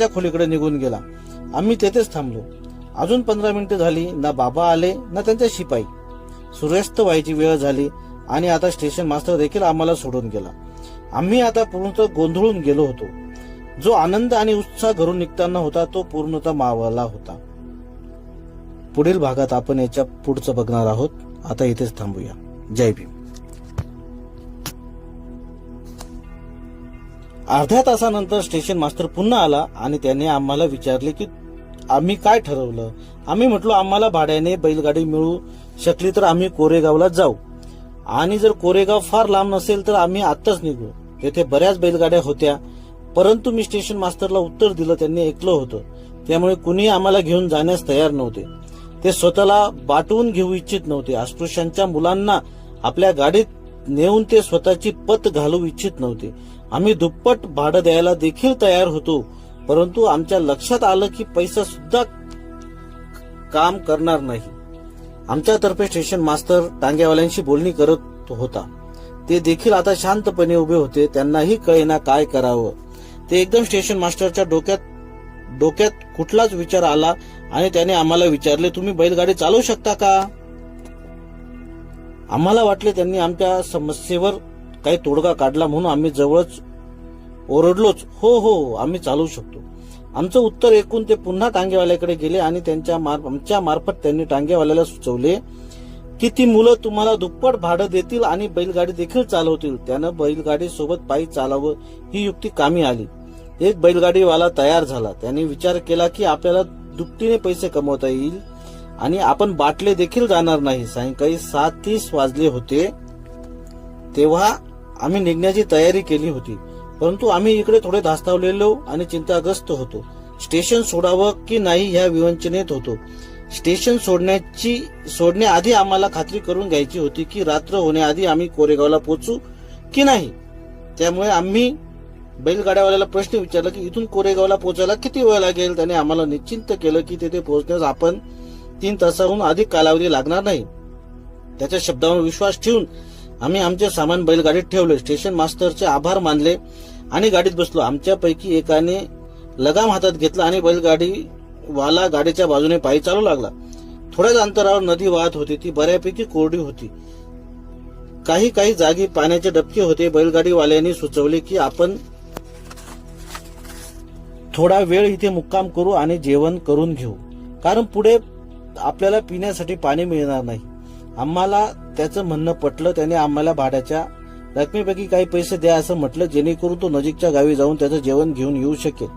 त्या खोलीकडे निघून गेला. आम्ही तेथेच थांबलो. अजून पंधरा मिनिटं झाली ना बाबा आले ना त्यांचे शिपाई. सूर्यास्त व्हायची वेळ झाली आणि आता स्टेशन मास्तर देखील आम्हाला सोडून गेला. आम्ही आता पूर्णतः गोंधळून गेलो होतो. जो आनंद आणि उत्साह घरून निघताना होता तो पूर्णतः मावळला होता. पुढील भागात आपण याच्या पुढचं बघणार आहोत. आता इथेच थांबूया. जय भीम. अर्ध्या तासानंतर स्टेशन मास्तर पुन्हा आला आणि त्याने आम्हाला विचारले की आम्ही काय ठरवलं? आम्ही म्हटलो आम्हाला भाड्याने बैलगाडी मिळू शकली तर आम्ही कोरेगावला जाऊ. आणि जर कोरेगाव फार लांब नसेल तर आम्ही आत्ताच निघू. तेथे बऱ्याच बैलगाड्या होत्या परंतु मी स्टेशन मास्टरला उत्तर दिलं त्यांनी ऐकलं होतं. त्यामुळे कुणी आम्हाला घेऊन जाण्यास तयार नव्हते. ते स्वतःला बाटवून घेऊ इच्छित नव्हते. अस्पृश्यांच्या मुलांना आपल्या गाडीत नेऊन ते स्वतःची पत घालू इच्छित नव्हते. आम्ही दुप्पट भाडं द्यायला देखील तयार होतो परंतु आमच्या लक्षात आलं की पैसा सुद्धा काम करणार नाही. आमच्यातर्फे स्टेशन मास्तर टांग्यावाल्यांशी बोलणी करत होता. ते देखील आता शांतपणे उभे होते त्यांनाही कळेना काय करावं. ते एकदम स्टेशन मास्टरच्या डोक्यात डोक्यात कुठलाच विचार आला आणि त्याने आम्हाला विचारले तुम्ही बैलगाडी चालवू शकता का? आम्हाला वाटले त्यांनी आमच्या समस्येवर काही तोडगा काढला म्हणून आम्ही जवळच ओरडलोच. हो हो आम्ही चालवू शकतो. आमचं उत्तर ऐकून ते पुन्हा टांगेवाल्याकडे गेले आणि त्यांच्या आमच्या मार्फत त्यांनी टांगेवाल्याला सुचवले की ती मुलं तुम्हाला दुप्पट भाडं देतील आणि बैलगाडी देखील चालवतील. त्यानं बैलगाडी सोबत पायी चालावं ही युक्ती कामी आली. एक बैलगाडीवाला तयार झाला. त्याने विचार केला की आपल्याला दुपटीने पैसे कमवता येईल. आणि आपण बाटले देखील जाणार नाही सायंकाळी सात तीस वाजले होते तेव्हा आम्ही निघण्याची तयारी केली होती. परंतु आम्ही इकडे थोडे धास्तावलेलो आणि चिंताग्रस्त होतो. स्टेशन सोडावं की नाही ह्या विवंचनेत होतो. स्टेशन सोडण्याची सोडण्याआधी आम्हाला खात्री करून घ्यायची होती की रात्र होण्याआधी आम्ही कोरेगावला पोचू की नाही. त्यामुळे आम्ही बैलगाड्यावाल्याला प्रश्न विचारला की इथून कोरेगावला पोचायला किती वेळ लागेल? त्याने आम्हाला निश्चिंत केलं की तिथे पोहोचण्यास आपण तीन तासाहून अधिक कालावधी लागणार नाही. त्याच्या शब्दावर विश्वास ठेवून आम्ही आमचे सामान बैलगाडीत ठेवले. स्टेशन मास्टरचे आभार मानले आणि गाडीत बसलो. आमच्यापैकी एकाने लगाम हातात घेतला आणि बैलगाडी वाला गाडीच्या बाजूने पायी चालू लागला. थोड्याच अंतरावर नदी वाहत होती. ती बऱ्यापैकी कोरडी होती. काही काही जागी पाण्याचे डबके होते. बैलगाडीवाल्यांनी सुचवले की आपण थोडा वेळ इथे मुक्काम करू आणि जेवण करून घेऊ. कारण पुढे आपल्याला पिण्यासाठी पाणी मिळणार नाही. आम्हाला त्याचं म्हणणं पटलं त्याने आम्हाला भाड्याच्या रकमेपैकी काही पैसे द्या असं म्हटलं जेणेकरून तो नजीकच्या गावी जाऊन त्याचं जेवण घेऊन येऊ शकेल.